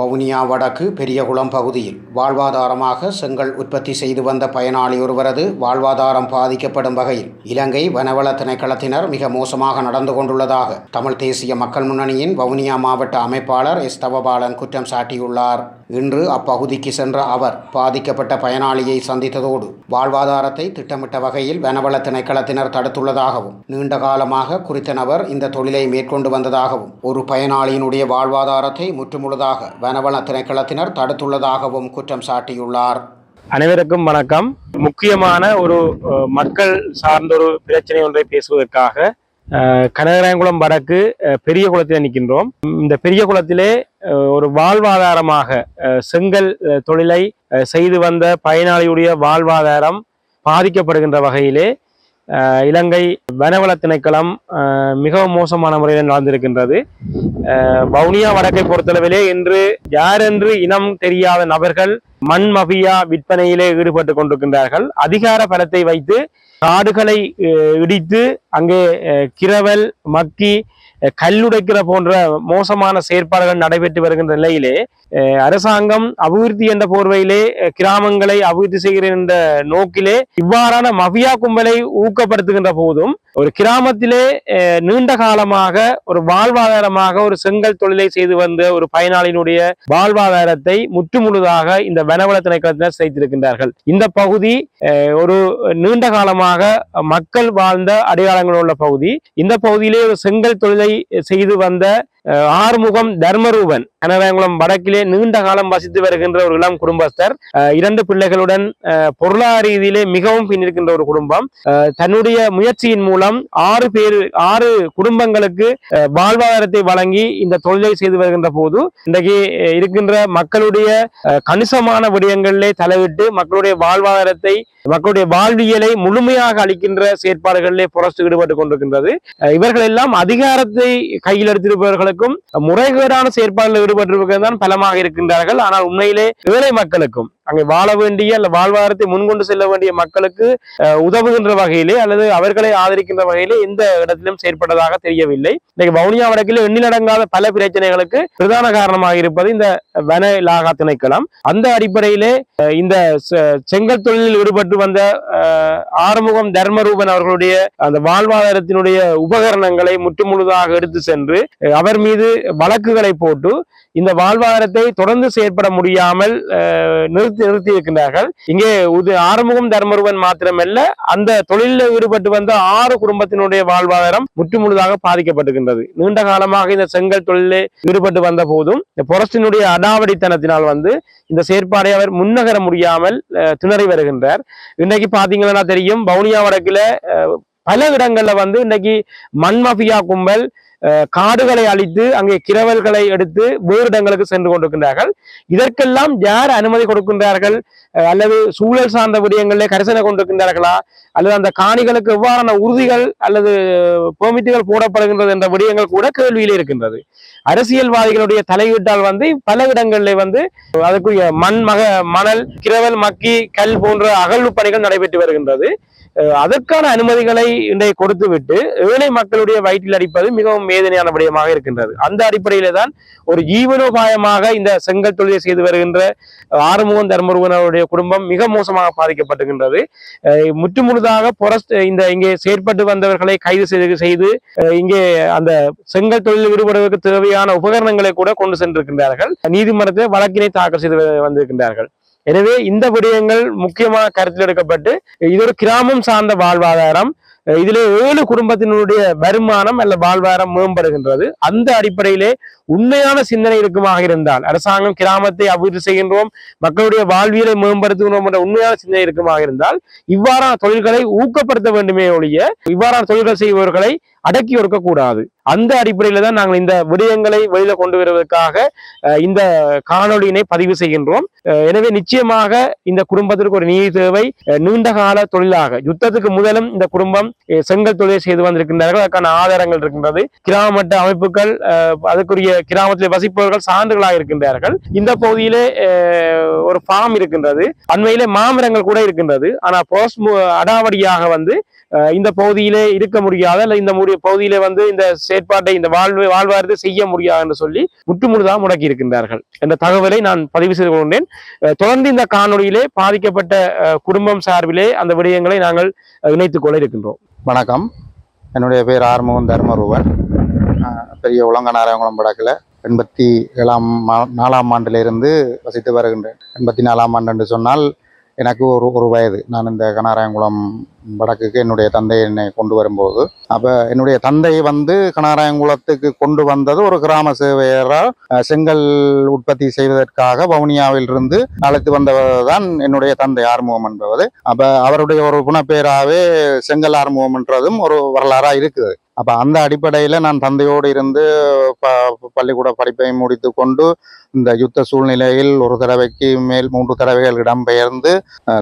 வவுனியா வடக்கு பெரியகுளம் பகுதியில் வாழ்வாதாரமாக செங்கல் உற்பத்தி செய்து வந்த பயனாளி ஒருவரது வாழ்வாதாரம் பாதிக்கப்படும் வகையில் இலங்கை வனவள திணைக்களத்தினர் மிக மோசமாக நடந்து கொண்டுள்ளதாக தமிழ் தேசிய மக்கள் முன்னணியின் வவுனியா மாவட்ட அமைப்பாளர் எஸ் தவபாலன் குற்றம் சாட்டியுள்ளார். இன்று அப்பகுதிக்கு சென்ற அவர் பாதிக்கப்பட்ட பயனாளியை சந்தித்ததோடு வாழ்வாதாரத்தை திட்டமிட்ட வகையில் வனவள திணைக்களத்தினர் தடுத்துள்ளதாகவும் நீண்ட காலமாக குறித்த நபர் இந்த தொழிலை மேற்கொண்டு வந்ததாகவும் ஒரு பயனாளியினுடைய வாழ்வாதாரத்தை முற்றுமுழுதாக வனவள திணைக்களத்தினர் தடுத்துள்ளதாகவும் குற்றம் சாட்டியுள்ளார். அனைவருக்கும் வணக்கம். முக்கியமான ஒரு மக்கள் சார்ந்த ஒரு பிரச்சனை ஒன்றை பேசுவதற்காக கனகராயங்குளம் வடக்கு அஹ், பெரிய குளத்தில் நிற்கின்றோம். இந்த பெரிய குளத்திலே ஒரு வாழ்வாதாரமாக அஹ், செங்கல் அஹ், தொழிலை அஹ், செய்து வந்த பயனாளியுடைய வாழ்வாதாரம் பாதிக்கப்படுகின்ற வகையிலே இலங்கை வனவள திணைக்களம் அஹ், மிகவும் மோசமான முறையில் நடந்திருக்கின்றது. வவுனியா வடக்கை பொறுத்தளவிலே இன்று யாரென்று இனம் தெரியாத நபர்கள் மண் மபியா விற்பனையிலே ஈடுபட்டு கொண்டிருக்கின்றார்கள். அதிகார பலத்தை வைத்து காடுகளை இடித்து அங்கே கிரவல் மக்கி கல்லுடைக்கிற போன்ற மோசமான செயற்பாடுகள் நடைபெற்று வருகின்ற நிலையிலே அரசாங்கம் அபிவிருத்தி என்ற போர்வையிலே கிராமங்களை அபிவிருத்தி செய்கிற என்ற நோக்கிலே இவ்வாறான மஃபியா கும்பலை ஊக்கப்படுத்துகின்ற போதும் ஒரு கிராமத்திலே நீண்ட காலமாக ஒரு வாழ்வாதாரமாக ஒரு செங்கல் தொழிலை செய்து வந்த ஒரு பயனாளியினுடைய வாழ்வாதாரத்தை முற்றுமுழுதாக இந்த வனவள திணைக்களத்தினர் செய்திருக்கின்றார்கள். இந்த பகுதி அஹ், ஒரு நீண்ட காலமாக மக்கள் வாழ்ந்த அடையாளங்கள் உள்ள பகுதி. இந்த பகுதியிலே ஒரு செங்கல் தொழிலை செய்து வந்த ஆறுமுகம் தர்மரூபன். கனவேங்குளம் வடக்கிலே நீண்ட காலம் வசித்து வருகின்ற ஒரு இளம் குடும்பஸ்தர். இரண்டு பிள்ளைகளுடன் பொருளாதார ரீதியிலே மிகவும் பின்னிருக்கின்ற ஒரு குடும்பம். தன்னுடைய முயற்சியின் மூலம் ஆறு பேர் ஆறு குடும்பங்களுக்கு வாழ்வாதாரத்தை வழங்கி இந்த தொழிலை செய்து வருகின்ற போது இன்றைக்கு இருக்கின்ற மக்களுடைய கணிசமான விடயங்களிலே தலையிட்டு மக்களுடைய வாழ்வாதாரத்தை மக்களுடைய வாழ்வியலை முழுமையாக அளிக்கின்ற செயற்பாடுகளிலே புரஸ்து ஈடுபட்டு கொண்டிருக்கின்றது. இவர்கள் எல்லாம் அதிகாரத்தை கையில் மக்களுக்கும் முறைகேடான செயற்பாடுகளில் ஈடுபட்டிருப்பதுதான் தான் பலமாக இருக்கின்றார்கள். ஆனால் உண்மையிலே ஏழை மக்களுக்கும் அங்கே வாழ வேண்டிய அல்ல வாழ்வாதாரத்தை முன்கொண்டு செல்ல வேண்டிய மக்களுக்கு அஹ், உதவுகின்ற வகையிலே அல்லது அவர்களை ஆதரிக்கின்ற வகையிலே எந்த இடத்திலும் செயற்பட்டதாக தெரியவில்லை. இன்னைக்கு வவுனியா வடக்கில் எண்ணிலடங்காத பல பிரச்சனைகளுக்கு பிரதான காரணமாக இருப்பது இந்த வன இலாகா திணைக்களம். அந்த அடிப்படையிலே இந்த செ- செங்கல் தொழிலில் ஈடுபட்டு வந்த ஆறுமுகம் தர்மரூபன் அவர்களுடைய அந்த வாழ்வாதாரத்தினுடைய உபகரணங்களை முற்றுமுழுதாக எடுத்து சென்று அவர் மீது வழக்குகளை போட்டு இந்த வாழ்வாதாரத்தை தொடர்ந்து செயற்பட முடியாமல் நிறுத்தி நிறுத்தி இருக்கின்றார்கள். இங்கே உது ஆறுமுகம் தர்மருவன் மாத்திரமல்ல அந்த தொழிலில் ஈடுபட்டு வந்த ஆறு குடும்பத்தினுடைய வாழ்வாதாரம் முற்றுமுழுதாக பாதிக்கப்பட்டிருக்கின்றது. நீண்ட காலமாக இந்த செங்கல் தொழிலில் ஈடுபட்டு வந்த போதும் இந்த பொரஸ்டினுடைய அடாவடித்தனத்தினால் வந்து இந்த செயற்பாடை அவர் முன்னகர முடியாமல் திணறி வருகின்றார். இன்னைக்கு பாத்தீங்கன்னா தெரியும் வவுனியா வடக்குல பல இடங்கள்ல வந்து இன்னைக்கு மண் மஃபியா கும்பல் காடுகளை அழித்து அங்கே கிரவல்களை எடுத்து வேறு இடங்களுக்கு சென்று கொண்டிருக்கின்றார்கள். இதற்கெல்லாம் யார் அனுமதி கொடுக்கின்றார்கள்? அல்லது சூழல் சார்ந்த விடயங்களிலே கரிசனை கொண்டிருக்கின்றார்களா? அல்லது அந்த காணிகளுக்கு எவ்வாறான உறுதிகள் அல்லது பெர்மிட்டுகள் போடப்படுகின்றது என்ற விடயங்கள் கூட கேள்வியிலே இருக்கின்றது. அரசியல்வாதிகளுடைய தலையீட்டால் வந்து பல இடங்களிலே வந்து அதுக்குரிய மண் மக மணல் கிரவல் மக்கி கல் போன்ற அகழ்வு பணிகள் நடைபெற்று வருகின்றது. அதற்கான அனுமதிகளை இன்றைய கொடுத்து விட்டு ஏழை மக்களுடைய வயிற்றில் அடிப்பது மிகவும் வேதனையான விடயமாக இருக்கின்றது. அந்த அடிப்படையில தான் ஒரு ஜீவனோபாயமாக இந்த செங்கல் தொழிலை செய்து வருகின்ற ஆறுமுகம் தர்மருவன் குடும்பம் மிக மோசமாக பாதிக்கப்பட்டுகின்றது முற்றுமுழுதாக பொரஸ்ட் இந்த இங்கே செயற்பட்டு வந்தவர்களை கைது செய்து செய்து இங்கே அந்த செங்கல் தொழில் ஈடுபடுவதற்கு தேவையான உபகரணங்களை கூட கொண்டு சென்றிருக்கின்றார்கள். நீதிமன்றத்தில் வழக்கினை தாக்கல் செய்து வந்திருக்கின்றார்கள். எனவே இந்த விடயங்கள் முக்கியமாக கருத்தில் எடுக்கப்பட்டு இது ஒரு கிராமம் சார்ந்த வாழ்வாதாரம் இதுல ஏழு குடும்பத்தினுடைய வருமானம் அல்ல வாழ்வாதாரம் மேம்படுகின்றது. அந்த அடிப்படையிலே உண்மையான சிந்தனை இருக்குமாக இருந்தால் அரசாங்கம் கிராமத்தை அபிவிருத்தி செய்கின்றோம் மக்களுடைய வாழ்வியலை மேம்படுத்துகிறோம் என்ற உண்மையான சிந்தனை இருக்குமாக இருந்தால் இவ்வாறான தொழில்களை ஊக்கப்படுத்த வேண்டுமே ஒழிய இவ்வாறான தொழில்கள் செய்பவர்களை அடக்கி ஒடுக்கக்கூடாது. அந்த அடிப்படையில தான் நாங்கள் இந்த விடயங்களை வெளியில கொண்டு வருவதற்காக இந்த காணொளியினை பதிவு செய்கின்றோம். எனவே நிச்சயமாக இந்த குடும்பத்திற்கு ஒரு நீதி தேவை. நீண்ட கால தொழிலாக யுத்தத்துக்கு முதலும் இந்த குடும்பம் செங்கல் தொழிலை செய்து வந்திருக்கின்றார்கள். அதற்கான ஆதாரங்கள் இருக்கின்றது. கிராம மட்ட அமைப்புகள் அஹ், அதுக்குரிய கிராமத்தில் வசிப்பவர்கள் சான்றுகளாக இருக்கின்றார்கள். இந்த பகுதியிலே ஒரு ஃபார்ம் இருக்கின்றது. அண்மையிலே மாமரங்கள் கூட இருக்கின்றது. ஆனால் போஸ்ட் அடாவடியாக வந்து இந்த பகுதியிலே இருக்க முடியாத அல்ல இந்த முடி பகுதியில வந்து இந்த செயற்பாட்டை இந்த வாழ்வு வாழ்வாரத்தை செய்ய முடியாது என்று சொல்லி முற்றுமுழுதாக முடக்கி இருக்கின்றார்கள். என்ற தகவலை நான் பதிவு செய்து கொண்டேன். தொடர்ந்து இந்த காணொளியிலே பாதிக்கப்பட்ட குடும்பம் சார்பிலே அந்த விடயங்களை நாங்கள் இணைத்துக் கொள்ள இருக்கின்றோம். வணக்கம். என்னுடைய பேர் ஆறுமுகம் தர்மரூபன். பெரிய உலங்கநாராயணகுளம் வடக்கில் எண்பத்தி ஏழாம் நாலாம் ஆண்டிலிருந்து வசித்து வருகின்றேன். எண்பத்தி நாலாம் ஆண்டு என்று சொன்னால் எனக்கு ஒரு ஒரு வயது. நான் இந்த கனாராயங்குளம் வடக்குக்கு என்னுடைய தந்தை என்னை கொண்டு வரும்போது அப்போ என்னுடைய தந்தை வந்து கனாராயங்குளத்துக்கு கொண்டு வந்தது ஒரு கிராம சேவையரால் செங்கல் உற்பத்தி செய்வதற்காக வவுனியாவிலிருந்து அழைத்து வந்தவர் தான் என்னுடைய தந்தை ஆறுமுகம் என்பது அப்போ அவருடைய ஒரு குணப்பேராவே செங்கல் ஆறுமுகம்ன்றதும் ஒரு வரலாறாக இருக்குது. அப்போ அந்த அடிப்படையில் நான் தந்தையோடு இருந்து ப- பள்ளிக்கூட படிப்பை முடித்து கொண்டு இந்த யுத்த சூழ்நிலையில் ஒரு தடவைக்கு மேல் மூன்று தடவைகள் இடம்பெயர்ந்து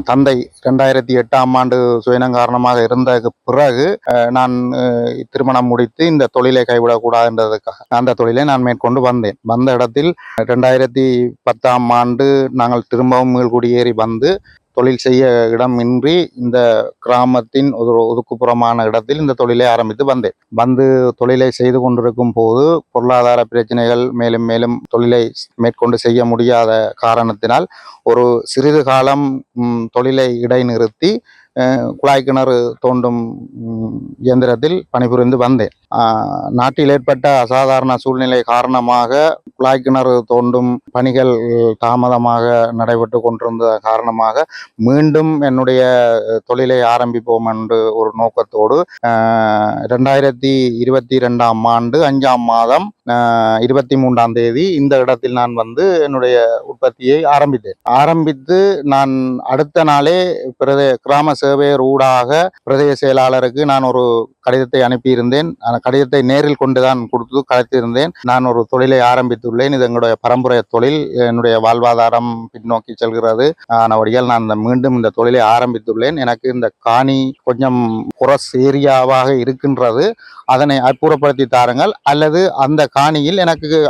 தந்தை ரெண்டாயிரத்தி எட்டாம் ஆண்டு சுயனம் காரணமாக இருந்ததுக்கு பிறகு நான் திருமணம் முடித்து இந்த தொழிலை கைவிடக்கூடாதுன்றதுக்காக அந்த தொழிலை நான் மேற்கொண்டு வந்தேன். வந்த இடத்தில் ரெண்டாயிரத்தி பத்தாம் ஆண்டு நாங்கள் திரும்பவும் மீள்குடியேறி வந்து தொழில் செய்ய இடமின்றி இந்த கிராமத்தின் ஒரு ஒதுக்குப்புறமான இடத்தில் இந்த தொழிலை ஆரம்பித்து வந்தேன். வந்து தொழிலை செய்து கொண்டிருக்கும் போது பொருளாதார பிரச்சனைகள் மேலும் மேலும் தொழிலை மேற்கொண்டு செய்ய முடியாத காரணத்தினால் ஒரு சிறிது காலம் தொழிலை இடைநிறுத்தி குழாய் கிணறு தோண்டும் இயந்திரத்தில் பணிபுரிந்து வந்தேன். நாட்டில் ஏற்பட்ட அசாதாரண சூழ்நிலை காரணமாக குழாய் கிணறு தோண்டும் பணிகள் தாமதமாக நடைபெற்று கொண்டிருந்த காரணமாக மீண்டும் என்னுடைய தொழிலை ஆரம்பிப்போம் என்று ஒரு நோக்கத்தோடு ரெண்டாயிரத்தி இருபத்தி ரெண்டாம் ஆண்டு அஞ்சாம் மாதம் இருபத்தி மூன்றாம் தேதி இந்த இடத்தில் நான் வந்து என்னுடைய உற்பத்தியை ஆரம்பித்தேன். ஆரம்பித்து நான் அடுத்த நாளே பிரதே கிராம சேவையர் ஊடாக பிரதேச செயலாளருக்கு நான் ஒரு கடிதத்தை அனுப்பியிருந்தேன். கடிதத்தை நேரில் கொண்டு தான் கொடுத்து கலைத்திருந்தேன். நான் ஒரு தொழிலை ஆரம்பித்துள்ளேன். இது எங்களுடைய பரம்பரை தொழில். என்னுடைய வாழ்வாதாரம் பின்னோக்கி செல்கிறது. ஆனபடியால் நான் இந்த மீண்டும் இந்த தொழிலை ஆரம்பித்துள்ளேன். எனக்கு இந்த காணி கொஞ்சம் குரஸ் ஏரியாவாக இருக்கின்றது. அதனை அற்புறப்படுத்தி தாருங்கள். அல்லது அந்த காணியில் எனக்கு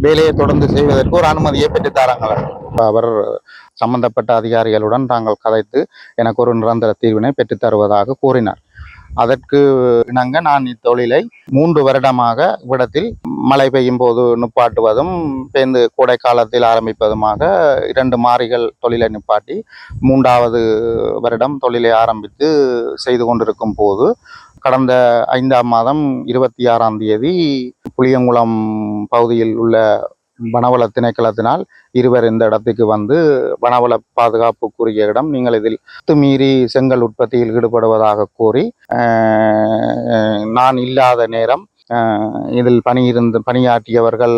வேலையை தொடர்ந்து செய்வதற்கு ஒரு அனுமதியை பெற்று தாருங்கள். அவர் சம்பந்தப்பட்ட அதிகாரிகளுடன் நாங்கள் கதைத்து எனக்கு ஒரு நிரந்தர தீர்வினை பெற்றுத் தருவதாக கூறினார். அதற்கு இணங்க நான் இத்தொழிலை மூன்று வருடமாக இவ்விடத்தில் மழை பெய்யும் போது நிப்பாட்டுவதும் பேருந்து கோடை காலத்தில் ஆரம்பிப்பதுமாக இரண்டு மாறிகள் தொழிலை நிப்பாட்டி மூன்றாவது வருடம் தொழிலை ஆரம்பித்து செய்து கொண்டிருக்கும் போது கடந்த ஐந்தாம் மாதம் இருபத்தி ஆறாம் தேதி புளியங்குளம் பகுதியில் உள்ள வனவள திணைக்களத்தினால் இருவர் இந்த இடத்துக்கு வந்து வனவள பாதுகாப்புக்குரிய இடம். நீங்கள் இதில் மீறி செங்கல் உற்பத்தியில் ஈடுபடுவதாக கூறி நான் இல்லாத நேரம் இதில் பணியிருந்த பணியாற்றியவர்கள்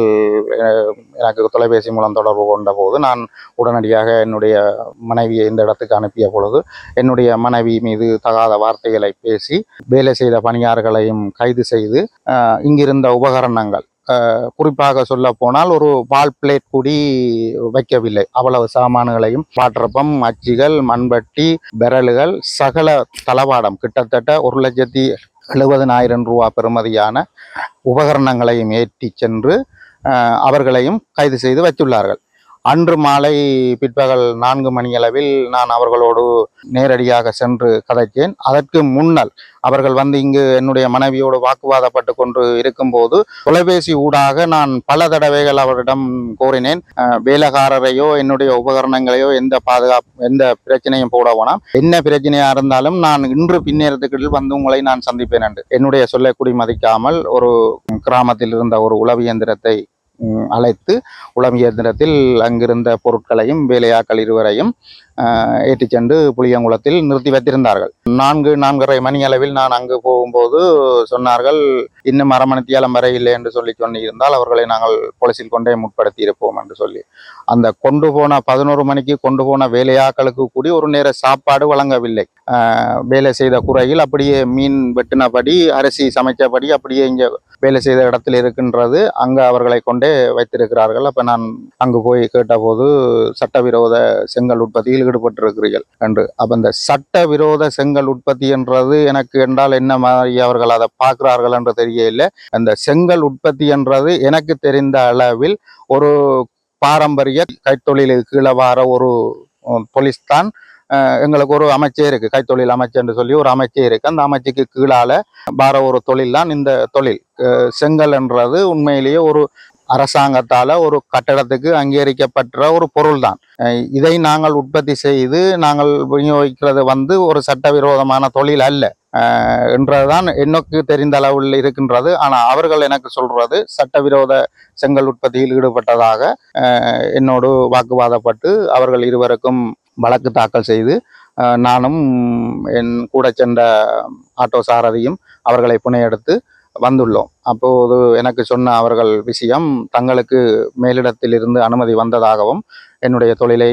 எனக்கு தொலைபேசி மூலம் தொடர்பு கொண்ட போது நான் உடனடியாக என்னுடைய மனைவியை இந்த இடத்துக்கு அனுப்பிய பொழுது என்னுடைய மனைவி மீது தகாத வார்த்தைகளை பேசி வேலை செய்த பணியாளர்களையும் கைது செய்து இங்கிருந்த உபகரணங்கள் குறிப்பாக சொல்ல போனால் ஒரு பால் பிளேட் கூடி வைக்கவில்லை. அவ்வளவு சாமான்களையும் பாத்திரப்பம் அச்சிகள் மண்பட்டி பெரல்கள் சகல தளவாடம் கிட்டத்தட்ட ஒரு லட்சத்தி எழுபதனாயிரம் ரூபா பெறுமதியான உபகரணங்களையும் ஏற்றி சென்று அவர்களையும் கைது செய்து வைத்துள்ளார்கள். அன்று மாலை பிற்பகல் நான்கு மணியளவில் நான் அவர்களோடு நேரடியாக சென்று கதைத்தேன். அதற்கு முன்னல் அவர்கள் வந்து இங்கு என்னுடைய மனைவியோடு வாக்குவாதப்பட்டு கொண்டு இருக்கும்போது தொலைபேசி ஊடாக நான் பல தடவைகள் அவரிடம் கோரினேன். வேலைக்காரரையோ என்னுடைய உபகரணங்களையோ எந்த பாதுகாப்பு எந்த பிரச்சனையும் போட வேணாம். என்ன பிரச்சனையாக இருந்தாலும் நான் இன்று பின்னேறத்துக்கு வந்து உங்களை நான் சந்திப்பேன் என்று. என்னுடைய சொல்லக்குடி மதிக்காமல் ஒரு கிராமத்தில் இருந்த ஒரு உளவு இயந்திரத்தை அழைத்து உளம் இயந்திரத்தில் அங்கிருந்த பொருட்களையும் வேலையாட்கள் இருவரையும் ஏற்றி ஏற்றிச் சென்று புளியங்குளத்தில் நிறுத்தி வைத்திருந்தார்கள். நான்கு நான்கரை மணி அளவில் நான் அங்கு போகும்போது சொன்னார்கள் இன்னும் அரை மணித்தியாலம் வரை இல்லை என்று சொல்லி சொன்னிருந்தால் அவர்களை நாங்கள் போலீசில் கொண்டே முற்படுத்தி இருப்போம் என்று சொல்லி. அந்த கொண்டு போன பதினோரு மணிக்கு கொண்டு போன வேலையாக்களுக்கு கூடி ஒரு நேர சாப்பாடு வழங்கவில்லை. வேலை செய்த குறையில் அப்படியே மீன் வெட்டினபடி அரிசி சமைச்சபடி அப்படியே இங்கே வேலை செய்த இடத்தில் இருக்கின்றது. அங்கே அவர்களை கொண்டே வைத்திருக்கிறார்கள். அப்போ நான் அங்கு போய் கேட்டபோது சட்டவிரோத செங்கல் உற்பத்தியில் ஈடுபட்டிருக்கிறீர்கள். என்று. அப்ப இந்த சட்ட விரோத செங்கல் உற்பத்தி என்றது எனக்கு என்றால் என்ன மாதிரி அவர்கள் அதை பார்க்கிறார்கள் என்று தெரியவில்லை. அந்த செங்கல் உற்பத்தி என்றது எனக்கு தெரிந்த அளவில் ஒரு பாரம்பரிய கைத்தொழிலுக்கு கீழே வார ஒரு போலீஸ் தான் எங்களுக்கு ஒரு அமைச்சே இருக்கு. கைத்தொழில் அமைச்சர்னு சொல்லி ஒரு அமைச்சே இருக்கு. அந்த அமைச்சுக்கு கீழால வார ஒரு தொழில் தான் இந்த தொழில். செங்கல் செங்கல்ன்றது உண்மையிலேயே ஒரு அரசாங்கத்தால் ஒரு கட்டடத்துக்கு அங்கீகரிக்கப்பட்ட ஒரு பொருள் தான் இதை நாங்கள் உற்பத்தி செய்து நாங்கள் விநியோகிக்கிறது வந்து ஒரு சட்டவிரோதமான தொழில் அல்ல. என்றதுதான் எனக்கு தெரிந்த அளவில் இருக்கின்றது. ஆனால் அவர்கள் எனக்கு சொல்றது சட்டவிரோத செங்கல் உற்பத்தியில் ஈடுபட்டதாக என்னோடு வாக்குவாதப்பட்டு அவர்கள் இருவருக்கும் வழக்கு தாக்கல் செய்து நானும் என் கூட சென்ற ஆட்டோ சாரதியும் அவர்களை புனையெடுத்து வந்துள்ளோம். அப்போது எனக்கு சொன்ன அவர்கள் விஷயம் தங்களுக்கு மேலிடத்திலிருந்து அனுமதி வந்ததாகவும் என்னுடைய தொழிலை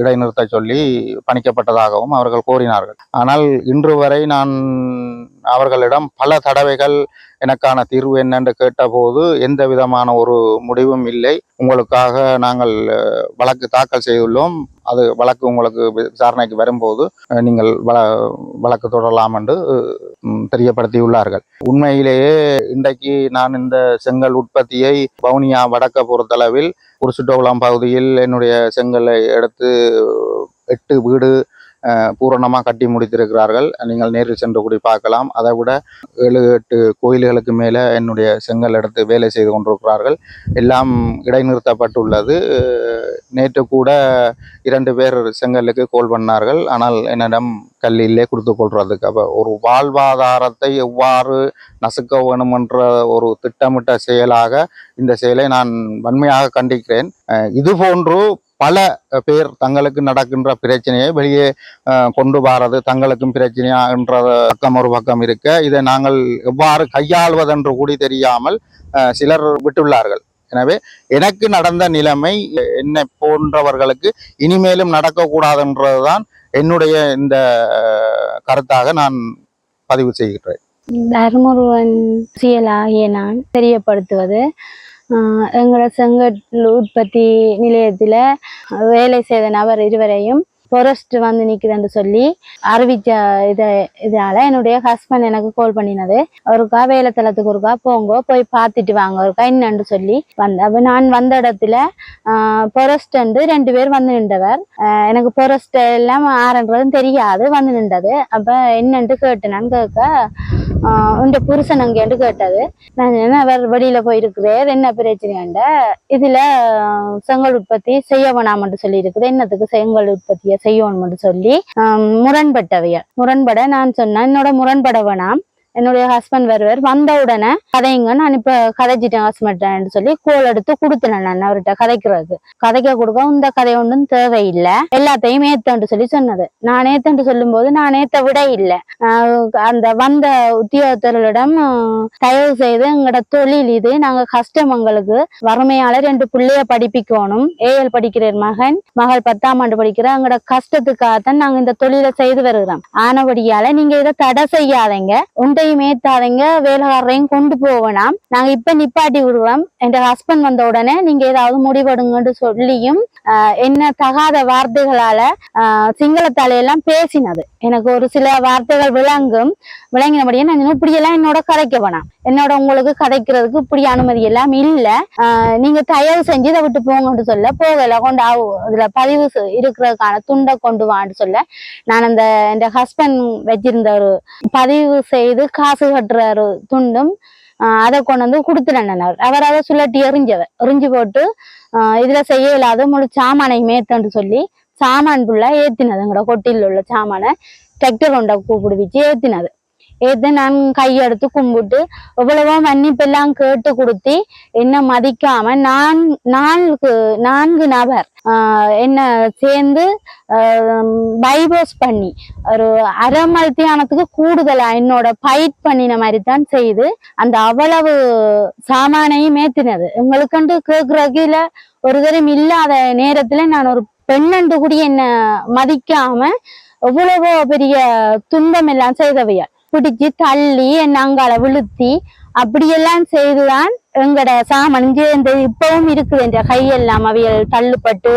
இடைநிறுத்த சொல்லி பணிக்கப்பட்டதாகவும் அவர்கள் கூறினார்கள். ஆனால் இன்று வரை நான் அவர்களிடம் பல தடவைகள் எனக்கான தீர்வு என்னென்று கேட்டபோது எந்த விதமான ஒரு முடிவும் இல்லை. உங்களுக்காக நாங்கள் வழக்கு தாக்கல் செய்துள்ளோம். அது வழக்கு உங்களுக்கு விசாரணைக்கு வரும்போது நீங்கள் வழ வழக்கு தொடரலாம் என்று தெரியப்படுத்தியுள்ளார்கள். உண்மையிலேயே இன்றைக்கு நான் இந்த செங்கல் உற்பத்தியை வவுனியா வடக்க பொறுத்தளவில் குருசுட்டோகுளம் பகுதியில் என்னுடைய செங்கலை எடுத்து எட்டு வீடு பூரணமாக கட்டி முடித்திருக்கிறார்கள். நீங்கள் நேரில் சென்று கூடி பார்க்கலாம். அதை விட ஏழு எட்டு கோயில்களுக்கு மேலே என்னுடைய செங்கல் எடுத்து வேலை செய்து கொண்டிருக்கிறார்கள். எல்லாம் இடைநிறுத்தப்பட்டுள்ளது. நேற்று கூட இரண்டு பேர் செங்கலுக்கு கோல் பண்ணார்கள். ஆனால் என்னிடம் கல்லிலே கொடுத்து கொள்றதுக்கு. அப்போ ஒரு வாழ்வாதாரத்தை எவ்வாறு நசுக்க வேணுமென்ற ஒரு திட்டமிட்ட செயலாக இந்த செயலை நான் வன்மையாக கண்டிக்கிறேன். இது போன்று பல பேர் தங்களுக்கு நடக்கின்ற பிரச்சனையை வெளியே கொண்டு வரது தங்களுக்கும் பிரச்சனையா என்ற பக்கம் ஒரு பக்கம் இருக்க இதை நாங்கள் எவ்வாறு கையாள்வதென்று கூடி தெரியாமல் சிலர் விட்டுள்ளார்கள். எனவே எனக்கு நடந்த நிலைமை என்னை போன்றவர்களுக்கு இனிமேலும் நடக்கக்கூடாதுன்றதுதான் என்னுடைய இந்த கருத்தாக நான் பதிவு செய்கிறேன் தர்மருவன் சியலாகிய நான் தெரியப்படுத்துவது எங்களோட செங்கல் உற்பத்தி நிலையத்தில் வேலை செய்த நபர் இருவரையும் ஃபாரஸ்ட் வந்து நிற்குதுன்னு சொல்லி அறிவிச்ச இதை இதனால என்னுடைய ஹஸ்பண்ட் எனக்கு கால் பண்ணினது. ஒருக்கா வேலைத்தளத்துக்கு ஒருக்கா போங்க போய் பார்த்துட்டு வாங்க ஒருக்கா என்னன்னு சொல்லி வந்தேன். அப்போ நான் வந்த இடத்துல ஃபாரஸ்ட் வந்து ரெண்டு பேர் வந்து நின்றவர். எனக்கு ஃபாரஸ்ட் எல்லாம் ஆரன்றதும் தெரியாது வந்து நின்றது. அப்போ என்னன்ட்டு கேட்டு நான் கேட்க உண்ட புருஷன் அங்கேண்டு கேட்டது. நான் என்ன அவர் வெளியில போயிருக்கிறார் என்ன பிரச்சனையாண்ட? இதுல செங்கல் உற்பத்தி செய்ய வேணாமன்ட்டு சொல்லியிருக்குது. என்னத்துக்கு செங்கல் உற்பத்தியை செய்யணும்னு சொல்லி ஆஹ், முரண்பட்டவையர் முரண்பட நான் சொன்னேன் என்னோட முரண்பட வேணாம் என்னுடைய ஹஸ்பண்ட் வருவார். வந்த உடனே கதைங்க நான் இப்ப கதைச்சிட்டேன் ஹஸ்பண்ட்னு சொல்லி கோல் எடுத்து கொடுத்துனேன் நான் அவர்கிட்ட கதைக்கிறதுக்கு கதைக்க கொடுக்க இந்த கதை ஒன்றும் தேவையில்லை. எல்லாத்தையும் ஏத்தன்ட்டு சொல்லி சொன்னது. நான் ஏத்தன்ட்டு சொல்லும்போது நான் ஏத்த விட இல்லை. அந்த வந்த உத்தியோகத்தர்களிடம் தயவு செய்து எங்களோட தொழில் இது. நாங்க கஷ்டம் எங்களுக்கு வறுமையால ரெண்டு பிள்ளைய படிப்பிக்கணும். ஏஎல் படிக்கிற மகன். மகள் பத்தாம் ஆண்டு படிக்கிற. எங்களோட கஷ்டத்துக்காகத்தான் நாங்க இந்த தொழிலை செய்து வருகிறோம். ஆனபடியால நீங்க இதை தடை செய்யாதீங்க. உண்டு உண்டையும் ஏத்தாதீங்க வேலைக்காரரையும் கொண்டு போவேணாம் நாங்க இப்ப நிப்பாட்டி விடுவோம் என் ஹஸ்பண்ட் வந்த உடனே நீங்க ஏதாவது முடிவெடுங்கன்னு சொல்லியும் ஆஹ் என்ன தகாத வார்த்தைகளால சிங்கள தலையெல்லாம் பேசினது. எனக்கு ஒரு சில வார்த்தைகள் விளங்கும் விளங்கினபடியே நான் இப்படியெல்லாம் என்னோட கரைக்க வேணாம். என்னோட உங்களுக்கு கதைக்கிறதுக்கு இப்படி அனுமதி எல்லாம் இல்லை. ஆஹ் நீங்க தயவு செஞ்சு இதை விட்டு போங்கன்னு சொல்ல போகல கொண்டு ஆவு இதுல பதிவு இருக்கிறதுக்கான துண்டை கொண்டு வான்னு சொல்ல. நான் அந்த என் ஹஸ்பண்ட் வச்சிருந்த ஒரு பதிவு செய்து காசு கட்டுற ஒரு துண்டும் அதை கொண்டு வந்து கொடுத்துட்டேன் அவர் அவர் அதை சுழட்டி எரிஞ்சவர் எறிஞ்சு போட்டு இதுல செய்ய இல்லாத முழு சாமானை மேத்தன்னு சொல்லி சாமான் புள்ள ஏத்தினது எங்களோட கொட்டில் உள்ள சாமானை டிராக்டர் கொண்ட கூப்பிடுவிச்சு ஏத்தினது. ஏத்து நான் கையெடுத்து கும்பிட்டு எவ்வளவோ மன்னிப்பெல்லாம் கேட்டு கொடுத்து என்ன மதிக்காம நான் நான்கு நான்கு நபர் என்ன சேர்ந்து பைபோஸ் பண்ணி ஒரு அரை மத்தியானத்துக்கு கூடுதலா என்னோட ஃபைட் பண்ணின மாதிரி தான் செய்து அந்த அவ்வளவு சாமானையும் ஏத்தினது. எங்களுக்கண்டு கேக்குறதுல ஒரு தரம் இல்லாத நேரத்துல நான் ஒரு பெண்ணண்டு கூடி என்ன மதிக்காம எவ்வளவோ பெரிய துன்பம் எல்லாம் செய்தவையாள் பிடிச்சு தள்ளி என்ன அங்கால விழுத்தி அப்படியெல்லாம் செய்துதான் எங்கட சாமன் இங்கே இந்த இப்பவும் இருக்குது என்ற கையெல்லாம் அவையல் தள்ளுப்பட்டு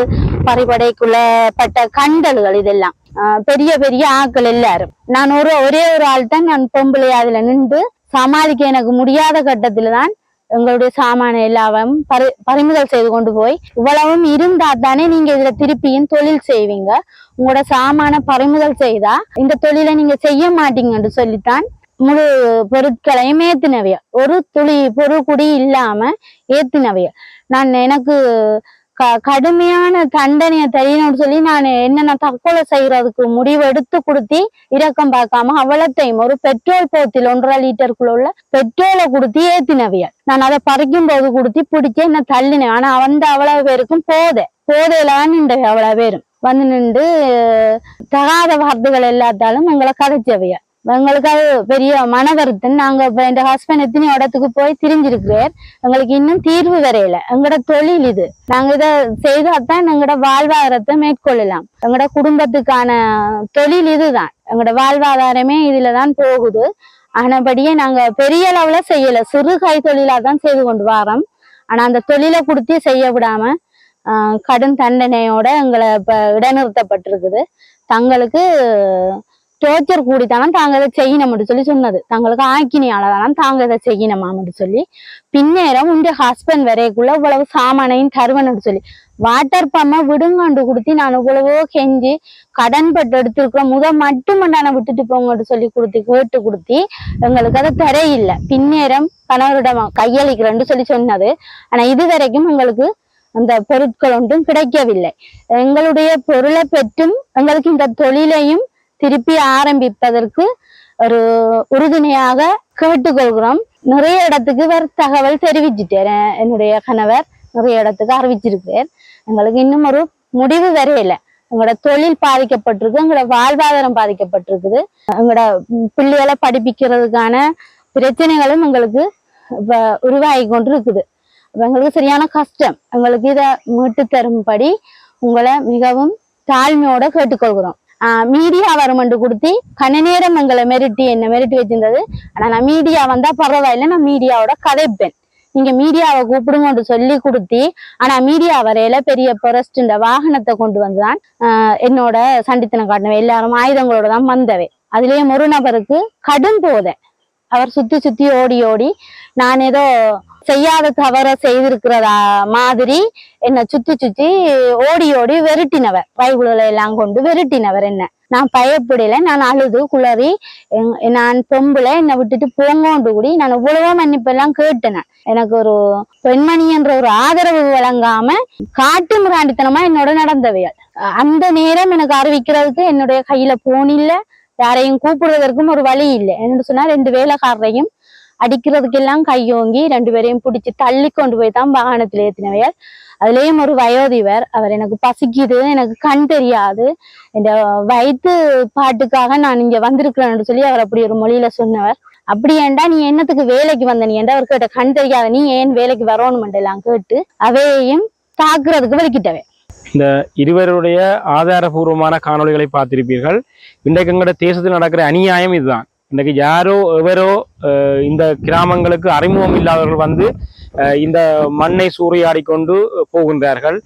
பறிபடைக்குள்ள பட்ட கண்டல்கள் இதெல்லாம். ஆஹ் பெரிய பெரிய ஆட்கள் எல்லாரும். நான் ஒரு ஒரே ஒரு ஆள் தான் நான் பொம்பளை அதுல நின்று சமாளிக்க எனக்கு முடியாத கட்டத்துல தான் எங்களுடைய சாமான எல்லாவும் பறி பறிமுதல் செய்து கொண்டு போய் இவ்வளவும் இருந்தா தானே நீங்க இதுல திருப்பியும் தொழில் செய்வீங்க. உங்களோட சாமான பறிமுதல் செய்தா இந்த தொழிலை நீங்க செய்ய மாட்டீங்கன்னு சொல்லித்தான் முழு பொருட்களையும் ஏத்தினவைய. ஒரு துளி பொருள் குடி இல்லாம ஏத்தினவைய. நான் எனக்கு க கடுமையான தண்டனையை தெரியணும்னு சொல்லி நான் என்னென்ன தற்கொலை செய்யறதுக்கு முடிவு எடுத்து கொடுத்தி இரக்கம் பார்க்காம அவ்வளத்தையும் ஒரு பெட்ரோல் போத்தில் ஒன்றரை லிட்டருக்குள்ள உள்ள பெட்ரோலை கொடுத்து ஏத்தினவியல் நான் அதை பறிக்கும் போது கொடுத்து பிடிச்சி என்ன தள்ளினேன். ஆனா வந்த அவ்வளவு பேருக்கும் போதை போதையில நின்று அவ்வளவு பேரும். வந்து நின்று தகாத வார்த்தைகள் எல்லாத்தாலும் உங்களை கதைச்சவியல் எங்களுக்கு அது பெரிய மன கருத்துன்னு நாங்க இப்ப என் ஹஸ்பண்ட் எத்தனை இடத்துக்கு போய் திரிஞ்சிருக்கிறார். எங்களுக்கு இன்னும் தீர்வு வரையில. எங்களோட தொழில் இது. நாங்க இதை செய்தாதான் எங்களோட வாழ்வாதாரத்தை மேற்கொள்ளலாம். எங்களோட குடும்பத்துக்கான தொழில் இதுதான். எங்களோட வாழ்வாதாரமே இதுலதான் போகுது. ஆனபடியே நாங்க பெரிய அளவுல செய்யல. சிறு கை தொழிலா தான் செய்து கொண்டு வரோம். ஆனா அந்த தொழிலை கொடுத்து செய்ய விடாம கடும் தண்டனையோட எங்களை இப்ப இடைநிறுத்தப்பட்டிருக்குது. தங்களுக்கு டோர்ச்சர் கூடித்தானம் தாங்க இதை செய்யணும்னு சொல்லி சொன்னது. தங்களுக்கு ஆக்கினியால தாங்க இதை செய்யணுமான்னு சொல்லி. பின்னேரம் உங்க ஹஸ்பண்ட் வரைக்குள்ள இவ்வளவு சாமானையும் தருவன்னு சொல்லி. வாட்டர் பம்மை விடுங்கண்டு கொடுத்து நான் இவ்வளவோ கெஞ்சி கடன் பட்டு எடுத்திருக்கிறோம் முத மட்டும் மண்டான விட்டுட்டு போங்கன்னு சொல்லி கொடுத்து கேட்டு கொடுத்தி எங்களுக்கு அதை தரையில்லை. பின்னேரம் கணவரிடம் கையளிக்கிறேன்னு சொல்லி சொன்னது. ஆனா இது வரைக்கும் எங்களுக்கு அந்த பொருட்கள் ஒன்றும் கிடைக்கவில்லை. எங்களுடைய பொருளை பெற்றும் எங்களுக்கு இந்த தொழிலையும் திருப்பி ஆரம்பிப்பதற்கு ஒரு உறுதுணையாக கேட்டுக்கொள்கிறோம். நிறைய இடத்துக்கு வேற தகவல் தெரிவிச்சுட்டேன். என்னுடைய கணவர் நிறைய இடத்துக்கு அறிவிச்சிருக்கிறேன் எங்களுக்கு இன்னும் ஒரு முடிவு வரையில. எங்களோட தொழில் பாதிக்கப்பட்டிருக்கு எங்களோட வாழ்வாதாரம் பாதிக்கப்பட்டிருக்குது. எங்களோட பிள்ளைகளை படிப்பிக்கிறதுக்கான பிரச்சனைகளும் எங்களுக்கு உருவாகி கொண்டு இருக்குது எங்களுக்கு சரியான கஷ்டம். எங்களுக்கு இதை மீட்டு தரும்படி உங்களை மிகவும் தாழ்மையோட கேட்டுக்கொள்கிறோம். மீடியா வருமெண்டு கொடுத்து கன நேரம் எங்களை மிரட்டி என்ன மிரட்டி வச்சிருந்தது. ஆனா நான் மீடியா வந்தா பரவாயில்ல நான் மீடியாவோட கதைப்பேன். நீங்க மீடியாவை கூப்பிடுங்கன்னு சொல்லி கொடுத்தி ஆனா மீடியா வரையில பெரிய பொரஸ்ட் இந்த வாகனத்தை கொண்டு வந்துதான் ஆஹ் என்னோட சண்டித்தனம் காட்டினவை எல்லாரும் ஆயுதங்களோட தான் வந்தவை. அதுலயே ஒரு நபருக்கு கடும் போதை. அவர் சுத்தி சுத்தி ஓடி ஓடி நான் ஏதோ செய்யாத தவற செய்திருக்கிறதா மாதிரி என்ன சுத்தி சுத்தி ஓடி ஓடி வெருட்டினவர் பைகுகளை எல்லாம் கொண்டு வெருட்டினவர் என்ன. நான் பயப்படல நான் அழுது குளறி எங்- நான் பொம்பளை என்னை விட்டுட்டு போங்கோண்டு கூடி நான் இவ்வளவோ மன்னிப்பெல்லாம் கேட்டேன். எனக்கு ஒரு பெண்மணி என்ற ஒரு ஆதரவு வழங்காம காட்டு மிராண்டித்தனமா என்னோட நடந்தவைகள். அந்த நேரம் எனக்கு அறிவிக்கிறதுக்கு என்னுடைய கையில போன் இல்ல. யாரையும் கூப்பிடுவதற்கும் ஒரு வழி இல்லை. என்னன்னு சொன்னா ரெண்டு வேலைக்காரரையும் அடிக்கிறதுக்கெல்லாம் கையோங்கி ரெண்டு பேரையும் பிடிச்சி தள்ளி கொண்டு போய் தான் வாகனத்தில் ஏற்றினவையர் அதுலயும் ஒரு வயோதிவர் அவர் எனக்கு பசிக்குது எனக்கு கண் தெரியாது. இந்த வயிற்று பாட்டுக்காக நான் இங்க வந்திருக்கிறேன்னு சொல்லி அவர் அப்படி ஒரு மொழியில சொன்னவர். அப்படி ஏண்டா நீ என்னத்துக்கு வேலைக்கு வந்த நீ? ஏன்டா அவர் கேட்ட கண் தெரியாத? நீ ஏன் வேலைக்கு வரணும் எல்லாம் கேட்டு அவையையும் தாக்குறதுக்கு வலிக்கிட்டவே இந்த இருவருடைய ஆதாரபூர்வமான காணொளிகளை பார்த்திருப்பீர்கள். இன்றைக்கு எங்களோட தேசத்தில் நடக்கிற அநியாயம் இதுதான். இன்றைக்கு யாரோ எவரோ இந்த கிராமங்களுக்கு அறிமுகம் இல்லாதவர்கள் வந்து இந்த மண்ணை சூறையாடி கொண்டு போகின்றார்கள்.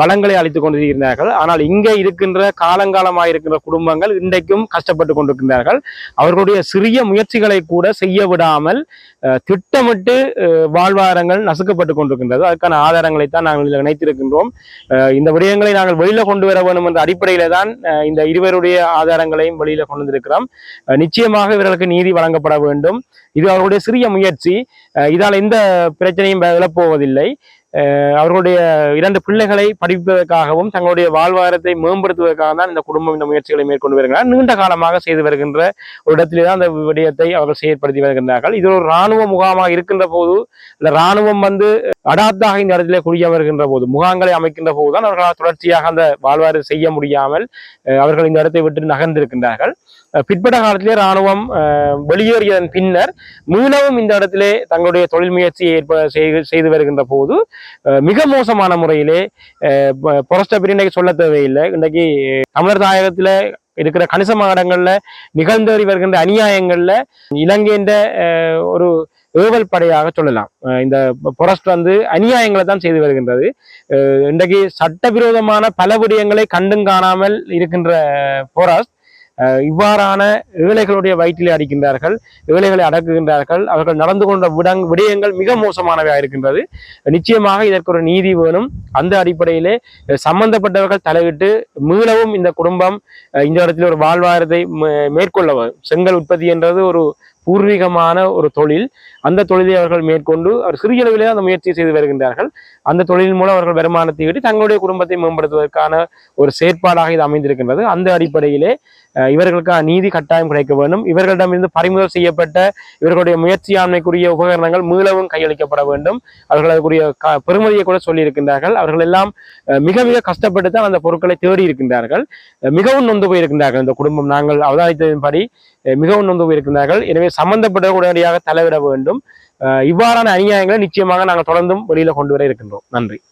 வளங்களை அளித்துக் கொண்டிருக்கிறார்கள். ஆனால் இங்கே இருக்கின்ற காலங்காலமாக இருக்கின்ற குடும்பங்கள் இன்றைக்கும் கஷ்டப்பட்டு கொண்டிருக்கின்றார்கள். அவர்களுடைய சிறிய முயற்சிகளை கூட செய்ய விடாமல் திட்டமிட்டு வாழ்வாதாரங்கள் நசுக்கப்பட்டு கொண்டிருக்கின்றது. அதுக்கான ஆதாரங்களை தான் நாங்கள் இதில் இணைத்திருக்கின்றோம். இந்த விடயங்களை நாங்கள் வெளியில கொண்டு வர வேண்டும் என்ற அடிப்படையில தான் இந்த இருவருடைய ஆதாரங்களையும் வெளியில கொண்டு வந்திருக்கிறோம். நிச்சயமாக இவர்களுக்கு நீதி வழங்கப்பட வேண்டும். இது அவர்களுடைய சிறிய முயற்சி. அஹ் இதால் எந்த பிரச்சனையும் விழப்போவதில்லை அவர்களுடைய இரண்டு பிள்ளைகளை படிப்பதற்காகவும் தங்களுடைய வாழ்வாதாரத்தை மேம்படுத்துவதற்காக தான் இந்த குடும்பம் இந்த முயற்சிகளை மேற்கொண்டு வருகிறார். நீண்ட காலமாக செய்து வருகின்ற ஒரு இடத்திலே தான் அந்த விடயத்தை அவர்கள் செயற்படுத்தி வருகின்றார்கள். இது ஒரு இராணுவ முகாமாக இருக்கின்ற போது இந்த இராணுவம் வந்து அடாத்தாக இந்த இடத்திலே குடிய வருகின்ற போது முகாம்களை அமைக்கின்ற போதுதான் அவர்களால் தொடர்ச்சியாக அந்த வாழ்வாறு செய்ய முடியாமல் அஹ், அவர்கள் இந்த இடத்தை விட்டு நகர்ந்திருக்கின்றார்கள். பிற்பட்ட காலத்திலே இராணுவம் வெளியேறியதன் பின்னர் மீனவும் இந்த இடத்திலே தங்களுடைய தொழில் முயற்சியை ஏற்ப செய்து- செய்து வருகின்ற போது மிக மோசமான முறையிலே புரஸ்ட பிரிவினைக்கு சொல்ல தேவையில்லை. இன்றைக்கு தமிழர் தாயகத்தில் இருக்கிற கணிசமான இடங்களில் நிகழ்ந்தேறி வருகின்ற அநியாயங்களில் இலங்கையின் ஒரு ஏவல் படையாக சொல்லலாம். இந்த புரஸ்ட் வந்து அநியாயங்களை தான் செய்து வருகின்றது. இன்றைக்கு சட்டவிரோதமான பல விடயங்களை கண்டும் காணாமல் இருக்கின்ற புரஸ்ட் இவ்வாறான ஏழைகளுடைய வயிற்றிலே அடிக்கின்றார்கள் ஏழைகளை அடக்குகின்றார்கள். அவர்கள் நடந்து கொண்ட விடங் விடயங்கள் மிக மோசமானவையாக இருக்கின்றது. நிச்சயமாக இதற்கு ஒரு நீதி வேணும். அந்த அடிப்படையிலே சம்பந்தப்பட்டவர்கள் தலையிட்டு மீளவும் இந்த குடும்பம் அஹ், இந்த இடத்துல ஒரு வாழ்வாதாரத்தை மே- மேற்கொள்ள செங்கல் உற்பத்தி என்றது ஒரு பூர்வீகமான ஒரு தொழில். அந்த தொழிலை அவர்கள் மேற்கொண்டு அவர் சிறிய அளவிலே அந்த முயற்சி செய்து வருகின்றார்கள். அந்த தொழிலின் மூலம் அவர்கள் வருமானத்தை ஈட்டி தங்களுடைய குடும்பத்தை மேம்படுத்துவதற்கான ஒரு செயற்பாடாக இது அமைந்திருக்கின்றது. அந்த அடிப்படையிலே அஹ், இவர்களுக்கான நீதி கட்டாயம் கிடைக்க வேண்டும். இவர்களிடமிருந்து பறிமுதல் செய்யப்பட்ட இவர்களுடைய முயற்சியாண்மைக்குரிய உபகரணங்கள் மீளவும் கையளிக்கப்பட வேண்டும். அவர்கள் அதுக்குரிய க- கூட சொல்லியிருக்கின்றார்கள். அவர்கள் எல்லாம் மிக மிக கஷ்டப்பட்டு தான் அந்த பொருட்களை தேடி இருக்கின்றார்கள். மிகவும் நொந்து போயிருக்கின்றார்கள் இந்த குடும்பம். நாங்கள் அவதானித்ததின்படி மிகவும் நொந்து போயிருக்கின்றார்கள். எனவே சம்பந்தப்பட்ட உடனடியாக தலைவிட வேண்டும். இவ்வாறான அநியாயங்களை நிச்சயமாக நாங்கள் தொடர்ந்தும் வெளியில கொண்டு வர இருக்கின்றோம். நன்றி.